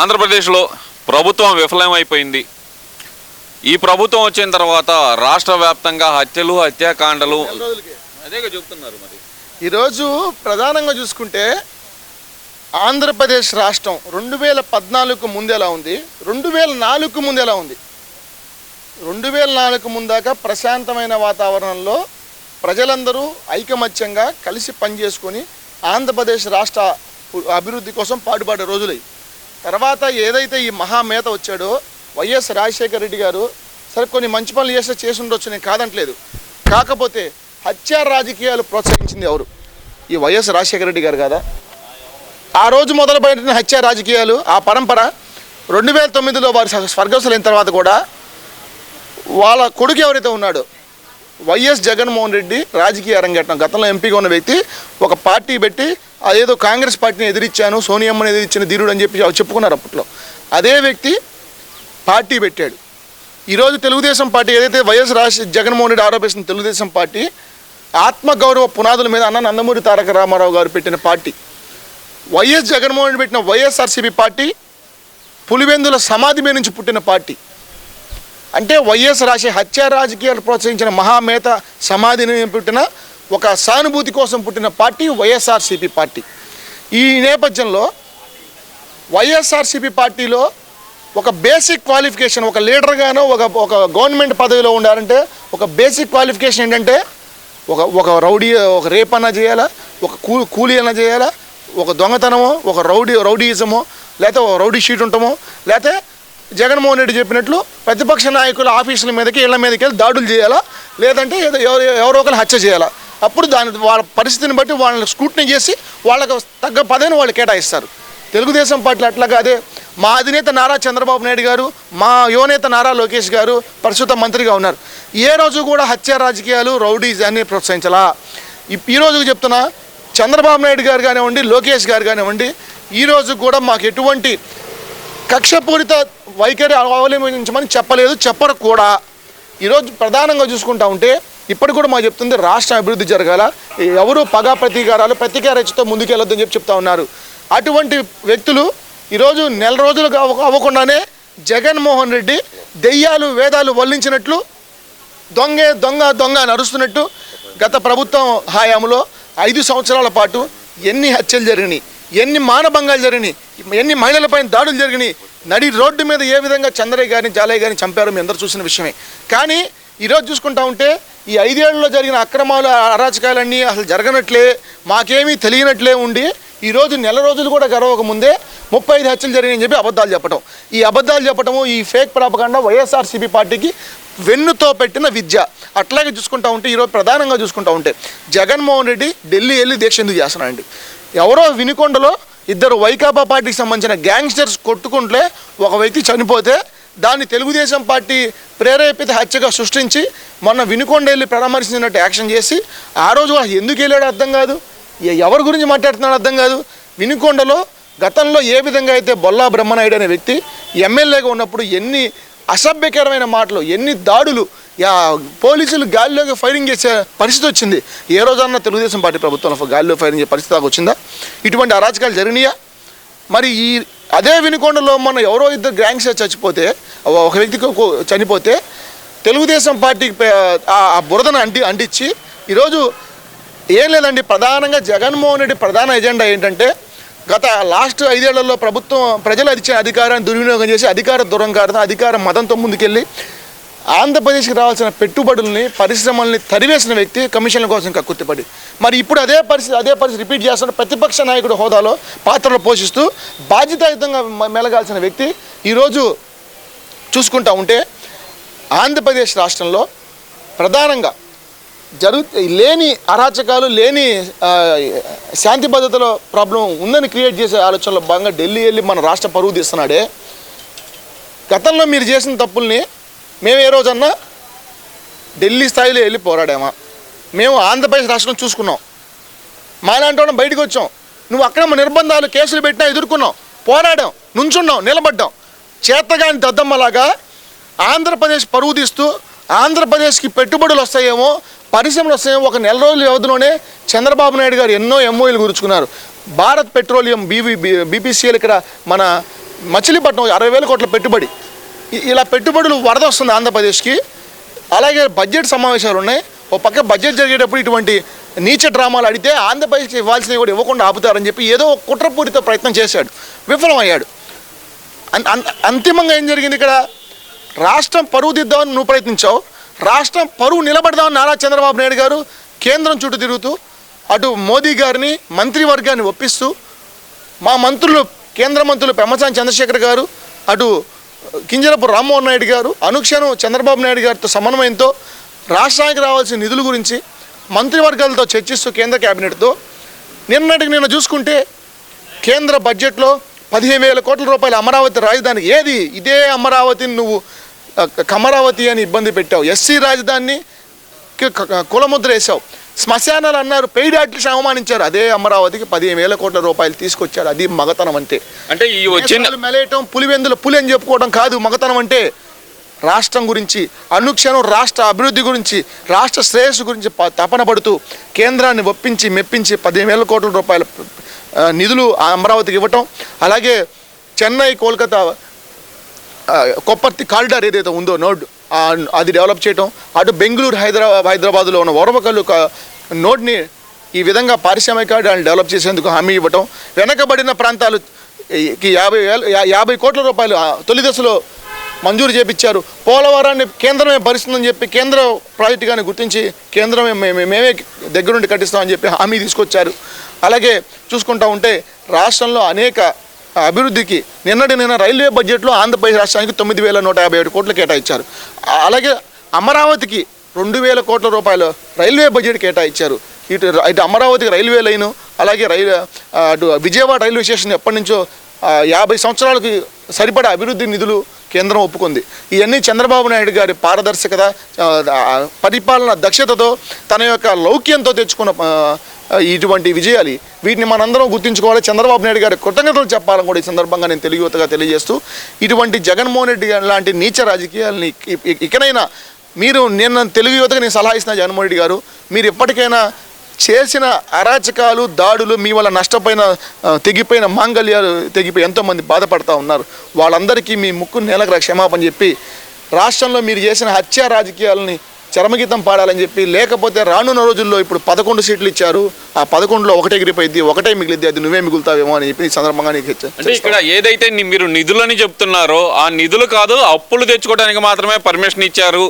ఆంధ్రప్రదేశ్లో ప్రభుత్వం విఫలమైపోయింది. ఈ ప్రభుత్వం వచ్చిన తర్వాత రాష్ట్ర వ్యాప్తంగా హత్యలు హత్యాకాండలు అదేగా చెప్తున్నారు మరి. ఈరోజు ప్రధానంగా చూసుకుంటే ఆంధ్రప్రదేశ్ రాష్ట్రం రెండు వేల పద్నాలుగు ముందు ఎలా ఉంది? రెండు వేల నాలుగు ముందు ఎలా ఉంది? రెండు వేల నాలుగు ముందాక ప్రశాంతమైన వాతావరణంలో ప్రజలందరూ ఐకమత్యంగా కలిసి పనిచేసుకొని ఆంధ్రప్రదేశ్ రాష్ట్ర అభివృద్ధి కోసం పాటుపడే రోజులై. తర్వాత ఏదైతే ఈ మహామేత వచ్చాడో వైఎస్ రాజశేఖర రెడ్డి గారు సరే కొన్ని మంచి పనులు చేస్తే చేసి ఉండొచ్చు నేను కాదంటలేదు. కాకపోతే హత్యా రాజకీయాలు ప్రోత్సహించింది ఎవరు? ఈ వైఎస్ రాజశేఖర రెడ్డి గారు కదా? ఆ రోజు మొదలుపెట్టిన హత్యా రాజకీయాలు ఆ పరంపర రెండు వేల తొమ్మిదిలో వారి స్వర్గస్థులైన తర్వాత కూడా వాళ్ళ కొడుకు ఎవరైతే ఉన్నాడో వైఎస్ జగన్మోహన్ రెడ్డి రాజకీయ అరంగేటం గతంలో ఎంపీగా ఉన్న వ్యక్తి ఒక పార్టీ పెట్టి అదేదో కాంగ్రెస్ పార్టీని ఎదిరించాను సోనియమ్మని ఎదిరించిన ధీరుడు అని చెప్పి చెప్పుకున్నారు అప్పట్లో. అదే వ్యక్తి పార్టీ పెట్టాడు. ఈరోజు తెలుగుదేశం పార్టీ ఏదైతే వైఎస్ రాజ జగన్మోహన్ రెడ్డి ఆరోపిస్తున్న తెలుగుదేశం పార్టీ ఆత్మగౌరవ పునాదుల మీద అన్న నందమూరి తారక రామారావు గారు పెట్టిన పార్టీ. వైఎస్ జగన్మోహన్ రెడ్డి పెట్టిన వైఎస్ఆర్సీపీ పార్టీ పులివెందుల సమాధి మీద నుంచి పుట్టిన పార్టీ. అంటే వైఎస్ రాసే హత్య రాజకీయాలు ప్రోత్సహించిన మహామేత సమాధిని పుట్టిన ఒక సానుభూతి కోసం పుట్టిన పార్టీ వైఎస్ఆర్సీపీ పార్టీ. ఈ నేపథ్యంలో వైఎస్ఆర్సీపీ పార్టీలో ఒక బేసిక్ క్వాలిఫికేషన్ ఒక లీడర్గానో ఒక ఒక గవర్నమెంట్ పదవిలో ఉండాలంటే ఒక బేసిక్ క్వాలిఫికేషన్ ఏంటంటే ఒక ఒక రౌడీ ఒక రేప్ అన్నా చేయాలా ఒక కూ కూలీ అన్నా చేయాలా ఒక దొంగతనమో ఒక రౌడీ రౌడీయిజమో లేకపోతే ఒక రౌడీ షీట్ ఉంటామో లేకపోతే జగన్మోహన్ రెడ్డి చెప్పినట్లు ప్రతిపక్ష నాయకుల ఆఫీసుల మీదకి ఇళ్ళ మీదకి వెళ్ళి దాడులు చేయాలా? లేదంటే ఏదో ఎవరో ఒకరు హత్య చేయాలా? అప్పుడు దాని వాళ్ళ పరిస్థితిని బట్టి వాళ్ళని స్కూటనీ చేసి వాళ్ళకు తగ్గ పదవిని వాళ్ళు కేటాయిస్తారు. తెలుగుదేశం పార్టీలు అట్లాగా అదే మా అధినేత నారా చంద్రబాబు నాయుడు గారు మా యువనేత నారా లోకేష్ గారు ప్రస్తుత మంత్రిగా ఉన్నారు. ఏ రోజు కూడా హత్య రాజకీయాలు రౌడీస్ అన్ని ప్రోత్సహించాలా? ఈ- రోజు చెప్తున్నా చంద్రబాబు నాయుడు గారు కానివ్వండి లోకేష్ గారు కానివ్వండి ఈ రోజు కూడా మాకు ఎటువంటి కక్షపూరిత వైఖరి అవలంబించమని చెప్పలేదు చెప్పరు కూడా ఈరోజు ప్రధానంగా చూసుకుంటా ఉంటే ఇప్పటికి కూడా మాకు చెప్తుంది రాష్ట్ర అభివృద్ధి జరగాల. ఎవరు పగా ప్రతీకారాలు ప్రతీకారచతో ముందుకెళ్ళొద్దని చెప్పి చెప్తా ఉన్నారు. అటువంటి వ్యక్తులు ఈరోజు నెల రోజులు అవ్వకుండానే జగన్మోహన్ రెడ్డి దెయ్యాలు వేదాలు వల్లించినట్లు దొంగే దొంగ దొంగ నరుస్తున్నట్టు గత ప్రభుత్వం హయాంలో ఐదు సంవత్సరాల పాటు ఎన్ని హత్యలు జరిగినాయి. ఎన్ని మానభంగాలు జరిగినాయి ఎన్ని మహిళలపైన దాడులు జరిగినాయి నడి రోడ్డు మీద ఏ విధంగా చంద్రయ్య గారిని జాలయ్య గారిని చంపారో మీ అందరూ చూసిన విషయమే. కానీ ఈరోజు చూసుకుంటా ఉంటే ఈ ఐదేళ్ళలో జరిగిన అక్రమాలు అరాచకాలన్నీ అసలు జరగనట్లే మాకేమీ తెలియనట్లే ఉండి ఈరోజు నెల రోజులు కూడా గడవక ముందే ముప్పై ఐదు హత్యలు జరిగాయని చెప్పి అబద్ధాలు చెప్పటం. ఈ అబద్ధాలు చెప్పటము ఈ ఫేక్ ప్రాపకాండ వైఎస్ఆర్సీపీ పార్టీకి వెన్నుతో పెట్టిన విద్య. అట్లాగే చూసుకుంటా ఉంటే ఈరోజు ప్రధానంగా చూసుకుంటా ఉంటే జగన్మోహన్ రెడ్డి ఢిల్లీ వెళ్ళి దీక్ష ఎందుకు చేస్తున్నాడు? ఎవరో వినుకొండలో ఇద్దరు వైకాపా పార్టీకి సంబంధించిన గ్యాంగ్స్టర్స్ కొట్టుకుంటే ఒక వ్యక్తి చనిపోతే దాన్ని తెలుగుదేశం పార్టీ ప్రేరేపిత హత్యగా సృష్టించి మొన్న వినుకొండ వెళ్ళి పరామర్శించినట్టు యాక్షన్ చేసి ఆ రోజు ఎందుకు వెళ్ళాడో అర్థం కాదు. ఎవరి గురించి మాట్లాడుతున్నాడో అర్థం కాదు. వినుకొండలో గతంలో ఏ విధంగా అయితే బొల్లా బ్రహ్మనాయుడు అనే వ్యక్తి ఎమ్మెల్యేగా ఉన్నప్పుడు ఎన్ని అసభ్యకరమైన మాటలు ఎన్ని దాడులు పోలీసులు గాలిలోకి ఫైరింగ్ చేసే పరిస్థితి వచ్చింది. ఏ రోజన్నా తెలుగుదేశం పార్టీ ప్రభుత్వంలో గాలిలో ఫైరింగ్ చేసే పరిస్థితి దాకా వచ్చిందా? ఇటువంటి అరాచకాలు జరిగినాయా? మరి ఈ అదే వినుకొండలో మొన్న ఎవరో ఇద్దరు గ్యాంగ్స్ చచ్చిపోతే ఒక వ్యక్తికి ఒక- చనిపోతే తెలుగుదేశం పార్టీకి ఆ ఆ బురదను అంటి అంటించి ఈరోజు ఏం లేదండి ప్రధానంగా జగన్మోహన్ రెడ్డి ప్రధాన ఎజెండా ఏంటంటే గత లాస్ట్ ఐదేళ్ళలో ప్రభుత్వం ప్రజలు ఇచ్చిన అధికారాన్ని దుర్వినియోగం చేసి అధికార దురంకారం అధికార మతంతో ముందుకెళ్ళి ఆంధ్రప్రదేశ్కి రావాల్సిన పెట్టుబడుల్ని పరిశ్రమల్ని తరివేసిన వ్యక్తి కమిషన్ల కోసం కక్కుర్తిపడి మరి ఇప్పుడు అదే పరిస్థితి అదే పరిస్థితి రిపీట్ చేస్తున్న ప్రతిపక్ష నాయకుడు హోదాలో పాత్రలు పోషిస్తూ బాధ్యతాయుతంగా మెలగాల్సిన వ్యక్తి ఈరోజు చూసుకుంటా ఉంటే ఆంధ్రప్రదేశ్ రాష్ట్రంలో ప్రధానంగా జరుగు లేని అరాచకాలు లేని శాంతి భద్రతలో ప్రాబ్లం ఉందని క్రియేట్ చేసే ఆలోచనలో భాగంగా ఢిల్లీ వెళ్ళి మన రాష్ట్ర పరువు తీస్తున్నాడే. గతంలో మీరు చేసిన తప్పుల్ని మేము ఏ రోజన్నా ఢిల్లీ స్థాయిలో వెళ్ళి పోరాడామా? మేము ఆంధ్రప్రదేశ్ రాష్ట్రం చూసుకున్నాం. మాలాంటి వాళ్ళం బయటకు వచ్చాం. నువ్వు అక్రమ నిర్బంధాలు కేసులు పెట్టినా ఎదుర్కొన్నావు. పోరాడాం నుంచున్నాం నిలబడ్డాం. చేతగాని దద్దమ్మలాగా ఆంధ్రప్రదేశ్ పరువు తీస్తూ ఆంధ్రప్రదేశ్కి పెట్టుబడులు వస్తాయేమో పరిశ్రమలు వస్తే ఒక నెల రోజుల వ్యవధిలోనే చంద్రబాబు నాయుడు గారు ఎన్నో ఎంఓఈలు గురుచుకున్నారు. భారత్ పెట్రోలియం బీవీ బీపీసీఎల్ ఇక్కడ మన మచిలీపట్నం అరవై వేల కోట్ల పెట్టుబడి. ఇలా పెట్టుబడులు వరద వస్తుంది ఆంధ్రప్రదేశ్కి. అలాగే బడ్జెట్ సమావేశాలు ఉన్నాయి. ఓ పక్క బడ్జెట్ జరిగేటప్పుడు ఇటువంటి నీచ డ్రామాలు అడిగితే ఆంధ్రప్రదేశ్కి ఇవ్వాల్సినవి కూడా ఇవ్వకుండా ఆపుతారని చెప్పి ఏదో ఒక కుట్రపూరిత ప్రయత్నం చేశాడు. విఫలమయ్యాడు. అన్- అన్- అంతిమంగా ఏం జరిగింది ఇక్కడ? రాష్ట్రం పరువు దిద్దామని నువ్వు ప్రయత్నించావు. రాష్ట్రం పరువు నిలబడదామని నారా చంద్రబాబు నాయుడు గారు కేంద్రం చుట్టూ తిరుగుతూ అటు మోదీ గారిని మంత్రివర్గాన్ని ఒప్పిస్తూ మా మంత్రులు కేంద్ర మంత్రులు పెమ్మసాని చంద్రశేఖర్ గారు అటు కింజరపు రామ్మోహన్ నాయుడు గారు అనుక్షణం చంద్రబాబు నాయుడు గారితో సమన్వయంతో రాష్ట్రానికి రావాల్సిన నిధుల గురించి మంత్రివర్గాలతో చర్చిస్తూ కేంద్ర కేబినెట్తో నిన్నటికి నిన్న చూసుకుంటే కేంద్ర బడ్జెట్లో పదిహేను వేల కోట్ల రూపాయల అమరావతి రాజధాని ఏది? ఇదే అమరావతిని నువ్వు కమరావతి అని ఇబ్బంది పెట్టావు. ఎస్సీ రాజధానిని కులముద్ర వేసావు. శ్మశానాలు అన్నారు పెయిడ్ ఆర్టిస్ట్ అవమానించారు. అదే అమరావతికి పదిహేను వేల కోట్ల రూపాయలు తీసుకొచ్చారు. అది మగతనం అంటే. అంటే ఈ వచ్చిన మెలేయటం పులివెందుల పులి అని చెప్పుకోవడం కాదు మగతనం అంటే. రాష్ట్రం గురించి అనుక్షణం రాష్ట్ర అభివృద్ధి గురించి రాష్ట్ర శ్రేయస్సు గురించి తపన పడుతూ కేంద్రాన్ని ఒప్పించి మెప్పించి పదిహేను వేల కోట్ల రూపాయల నిధులు ఆ అమరావతికి ఇవ్వటం. అలాగే చెన్నై కోల్కతా కొప్పర్తి కారిడార్ ఏదైతే ఉందో నోడ్ అది డెవలప్ చేయటం అటు బెంగళూరు హైదరాబాద్ హైదరాబాద్లో ఉన్న ఓరవకల్లు నోడ్ని ఈ విధంగా పారిశ్రామిక దాన్ని డెవలప్ చేసేందుకు హామీ ఇవ్వటం వెనకబడిన ప్రాంతాలు ఈ- యాభై వేల యాభై కోట్ల రూపాయలు తొలి దశలో మంజూరు చేపించారు పోలవరాన్ని కేంద్రమే భరిస్తుందని చెప్పి కేంద్ర ప్రాజెక్టుగానే గుర్తించి కేంద్రమే మేమే దగ్గరుండి కట్టిస్తామని చెప్పి హామీ తీసుకొచ్చారు. అలాగే చూసుకుంటా ఉంటే రాష్ట్రంలో అనేక అభివృద్ధికి నిన్నటి నిన్న రైల్వే బడ్జెట్లో ఆంధ్రప్రదేశ్ రాష్ట్రానికి తొమ్మిది వేల నూట యాభై ఏడు కోట్లు కేటాయించారు. అలాగే అమరావతికి రెండు వేల కోట్ల రూపాయలు రైల్వే బడ్జెట్ కేటాయించారు. ఇటు ఇటు అమరావతికి రైల్వే లైను అలాగే రైలు అటు విజయవాడ రైల్వే స్టేషన్ ఎప్పటి నుంచో యాభై సంవత్సరాలకి సరిపడా అభివృద్ధి నిధులు కేంద్రం ఒప్పుకుంది. ఇవన్నీ చంద్రబాబు నాయుడు గారి పారదర్శకత పరిపాలన దక్షతతో తన యొక్క లౌక్యంతో తెచ్చుకున్న ఇటువంటి విజయాలు. వీటిని మనందరం గుర్తించుకోవాలి. చంద్రబాబు నాయుడు గారి కృతజ్ఞతలు చెప్పాలని కూడా ఈ సందర్భంగా నేను తెలుగు యువతగా తెలియజేస్తూ ఇటువంటి జగన్మోహన్ రెడ్డి గారి లాంటి నీచ రాజకీయాలని ఇకనైనా మీరు నేను తెలుగు యువతకు నేను సలహా ఇస్తున్నా జగన్మోహన్ రెడ్డి గారు మీరు ఎప్పటికైనా చేసిన అరాచకాలు దాడులు మీ వల్ల నష్టపోయిన తెగిపోయిన మాంగళ్యాలు తెగిపోయి ఎంతోమంది బాధపడతా ఉన్నారు. వాళ్ళందరికీ మీ ముక్కు నేలకు క్షమాపణ చెప్పి రాష్ట్రంలో మీరు చేసిన హత్య రాజకీయాలని చరమగీతం పాడాలని చెప్పి లేకపోతే రానున్న రోజుల్లో ఇప్పుడు పదకొండు సీట్లు ఇచ్చారు. ఆ పదకొండులో ఒకటే ఎగిరిపోయింది ఒకటే మిగిలిద్ది అది నువ్వే మిగులుతావేమో అని చెప్పి ఈ సందర్భంగా నీకు అంటే ఇక్కడ ఏదైతే మీరు నిధులని చెప్తున్నారో ఆ నిధులు కాదు అప్పులు తెచ్చుకోవడానికి మాత్రమే పర్మిషన్ ఇచ్చారు.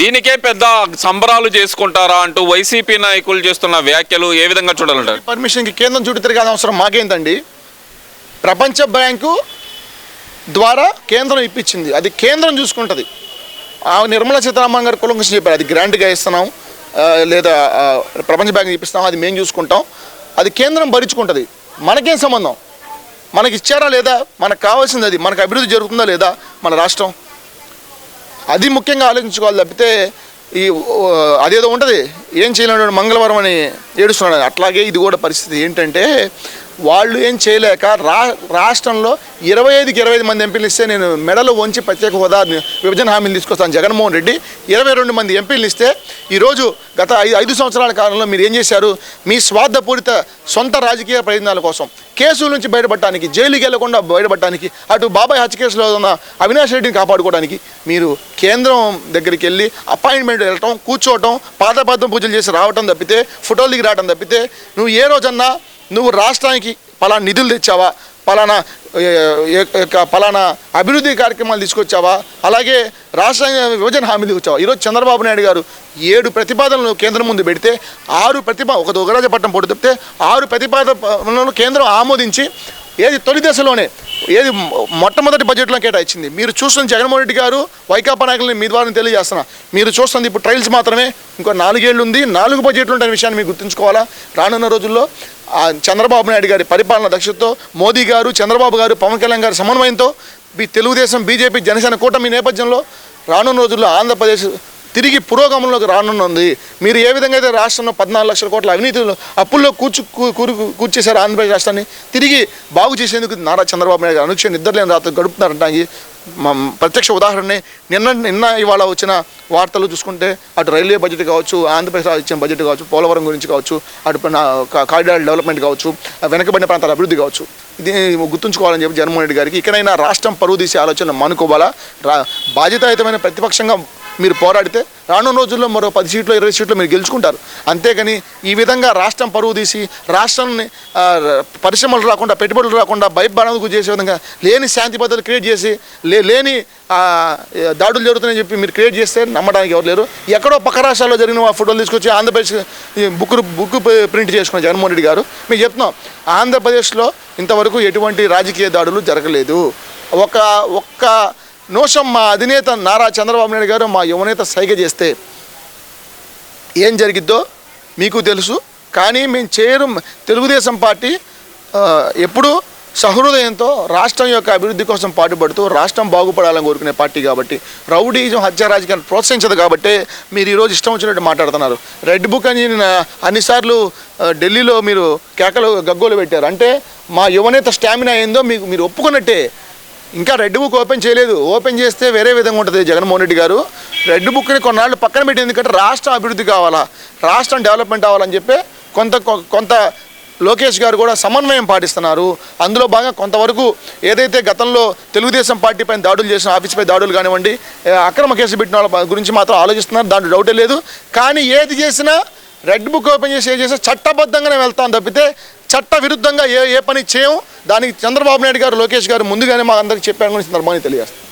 దీనికే పెద్ద సంబరాలు చేసుకుంటారా అంటూ వైసీపీ నాయకులు చేస్తున్న వ్యాఖ్యలు ఏ విధంగా చూడాలంటారు? పర్మిషన్కి కేంద్రం చుట్టూ తిరగాల్సిన అవసరం మాకేందండి? ప్రపంచ బ్యాంకు ద్వారా కేంద్రం ఇప్పించింది. అది కేంద్రం చూసుకుంటుంది. నిర్మలా సీతారామన్ గారు కులంకృష్ణ చెప్పారు. అది గ్రాంట్గా ఇస్తున్నాం. లేదా ప్రపంచ బ్యాంక్ ఇప్పిస్తాం అది మేము చూసుకుంటాం. అది కేంద్రం భరించుకుంటుంది. మనకేం సంబంధం? మనకి ఇచ్చారా లేదా? మనకు కావాల్సింది అది. మనకు అభివృద్ధి జరుగుతుందా లేదా? మన రాష్ట్రం. అది ముఖ్యంగా ఆలోచించుకోవాలి తప్పితే ఈ అదేదో ఉంటుంది. ఏం చేయలేడు మంగళవారం అని ఏడుస్తున్నాడు. అట్లాగే ఇది కూడా పరిస్థితి ఏంటంటే వాళ్ళు ఏం చేయలేక రా రాష్ట్రంలో ఇరవై ఐదుకి ఇరవై ఐదు మంది ఎంపీలు ఇస్తే నేను మెడలు వంచి ప్రత్యేక హోదా విభజన హామీలు తీసుకొస్తాను జగన్మోహన్ రెడ్డి. ఇరవై రెండు మంది ఎంపీలు ఇస్తే ఈరోజు గత ఐదు ఐదు సంవత్సరాల కాలంలో మీరు ఏం చేశారు? మీ స్వార్థపూరిత సొంత రాజకీయ ప్రయోజనాల కోసం కేసుల నుంచి బయటపడటానికి జైలుకి వెళ్ళకుండా బయటపడటానికి అటు బాబాయ్ హత్య కేసులో ఉన్న అవినాష్ రెడ్డిని కాపాడుకోవడానికి మీరు కేంద్రం దగ్గరికి వెళ్ళి అపాయింట్మెంట్ వెళ్ళటం కూర్చోవటం పాదపాదం పూజలు చేసి రావటం తప్పితే ఫోటోలు దిగి రావటం తప్పితే నువ్వు ఏ రోజన్నా నువ్వు రాష్ట్రానికి పలానా నిధులు తెచ్చావా? పలానా యొక్క పలానా అభివృద్ధి కార్యక్రమాలు తీసుకొచ్చావా? అలాగే రాష్ట్ర విభజన హామీ వచ్చావా ఈరోజు చంద్రబాబు నాయుడు గారు ఏడు ప్రతిపాదనలు కేంద్రం ముందు పెడితే ఆరు ప్రతిపా ఒక దుగరాజపట్నం పొడి తప్పితే ఆరు ప్రతిపాదనలను కేంద్రం ఆమోదించి ఏది తొలి దశలోనే ఏది మొట్టమొదటి బడ్జెట్లో కేటాయించింది. మీరు చూస్తున్న జగన్మోహన్ రెడ్డి గారు వైకాపా నాయకులని మీ ద్వారా తెలియజేస్తున్నా. మీరు చూస్తుంది ఇప్పుడు ట్రయల్స్ మాత్రమే. ఇంకో నాలుగేళ్ళు ఉంది. నాలుగు బడ్జెట్లు ఉంటాయనే విషయాన్ని మీరు గుర్తుంచుకోవాలా? రానున్న రోజుల్లో చంద్రబాబు నాయుడు గారి పరిపాలన దక్షతతో మోదీ గారు చంద్రబాబు గారు పవన్ కళ్యాణ్ గారి సమన్వయంతో తెలుగుదేశం బీజేపీ జనసేన కూటమి నేపథ్యంలో రానున్న రోజుల్లో ఆంధ్రప్రదేశ్ తిరిగి పురోగమనంలోకి రానున్నది. మీరు ఏ విధంగా అయితే రాష్ట్రంలో పద్నాలుగు లక్షల కోట్ల అవినీతిలో అప్పుల్లో కూర్చు కూరు కూర్చేశారు ఆంధ్రప్రదేశ్ రాష్ట్రాన్ని తిరిగి బాగు చేసేందుకు నారా చంద్రబాబు నాయుడు గారు అనుక్షణ నిద్రలేని రాత్రి గడుపుతున్నారంటానికి ప్రత్యక్ష ఉదాహరణే నిన్న నిన్న ఇవాళ వచ్చిన వార్తలు చూసుకుంటే అటు రైల్వే బడ్జెట్ కావచ్చు ఆంధ్రప్రదేశ్ ఇచ్చిన బడ్జెట్ కావచ్చు పోలవరం గురించి కావచ్చు అటు నా- కారిడార్ డెవలప్మెంట్ కావచ్చు వెనకబడిన ప్రాంతాల అభివృద్ధి కావచ్చు. ఇది గుర్తుంచుకోవాలని చెప్పి జగన్మోహన్ రెడ్డి గారికి ఇకనైనా రాష్ట్రం పరువు తీసే ఆలోచన మానుకోవాలా? రా బాధ్యతాయుతమైన ప్రతిపక్షంగా మీరు పోరాడితే రానున్న రోజుల్లో మరో పది సీట్లు ఇరవై సీట్లు మీరు గెలుచుకుంటారు. అంతేగాని ఈ విధంగా రాష్ట్రం పరువు తీసి రాష్ట్రాన్ని పరిశ్రమలు రాకుండా పెట్టుబడులు రాకుండా భయభ్రాంతుకు చేసే విధంగా లేని శాంతి భద్రతలు క్రియేట్ చేసి లే లేని దాడులు జరుగుతున్నాయని చెప్పి మీరు క్రియేట్ చేస్తే నమ్మడానికి ఎవరు లేరు. ఎక్కడో పక్క రాష్ట్రాల్లో జరిగిన ఆ ఫోటోలు తీసుకొచ్చి ఆంధ్రప్రదేశ్ బుక్ బుక్ ప్రింట్ చేసుకున్న జగన్మోహన్ రెడ్డి గారు. మేము చెప్తున్నాం ఆంధ్రప్రదేశ్లో ఇంతవరకు ఎటువంటి రాజకీయ దాడులు జరగలేదు. ఒక ఒక్క నోషం మా అధినేత నారా చంద్రబాబు నాయుడు గారు మా యువనేత సైగ చేస్తే ఏం జరిగిద్దో మీకు తెలుసు. కానీ మేము చేయరు తెలుగుదేశం పార్టీ ఎప్పుడూ సహృదయంతో రాష్ట్రం యొక్క అభివృద్ధి కోసం పాటుపడుతూ రాష్ట్రం బాగుపడాలని కోరుకునే పార్టీ కాబట్టి రౌడీజం హత్య రాజకీయాన్ని ప్రోత్సహించదు కాబట్టి మీరు ఈరోజు ఇష్టం వచ్చినట్టు మాట్లాడుతున్నారు. రెడ్ బుక్ అని అన్నిసార్లు ఢిల్లీలో మీరు కేకలు గగ్గోలు పెట్టారు. అంటే మా యువనేత స్టామినా ఏందో మీకు మీరు ఒప్పుకున్నట్టే ఇంకా రెడ్ బుక్ ఓపెన్ చేయలేదు. ఓపెన్ చేస్తే వేరే విధంగా ఉంటుంది జగన్మోహన్ రెడ్డి గారు. రెడ్ బుక్ని కొన్నాళ్ళు పక్కన పెట్టి ఎందుకంటే రాష్ట్రం అభివృద్ధి కావాలా రాష్ట్రం డెవలప్మెంట్ అవ్వాలని చెప్పి కొంత కొ- కొంత లోకేష్ గారు కూడా సమన్వయం పాటిస్తున్నారు. అందులో భాగంగా కొంతవరకు ఏదైతే గతంలో తెలుగుదేశం పార్టీ పైన దాడులు చేసిన ఆఫీస్పై దాడులు కానివ్వండి అక్రమ కేసు పెట్టిన వాళ్ళ గురించి మాత్రం ఆలోచిస్తున్నారు. దాంట్లో డౌటే లేదు. కానీ ఏది చేసినా రెడ్ బుక్ ఓపెన్ చేసి ఏది చేసినా చట్టబద్ధంగానే వెళ్తాం తప్పితే చట్ట విరుద్ధంగా ఏ ఏ పని చేయం? దానికి చంద్రబాబు నాయుడు గారు లోకేష్ గారు ముందుగానే మా అందరికి చెప్పారని సందర్భాన్ని తెలియజేస్తాం.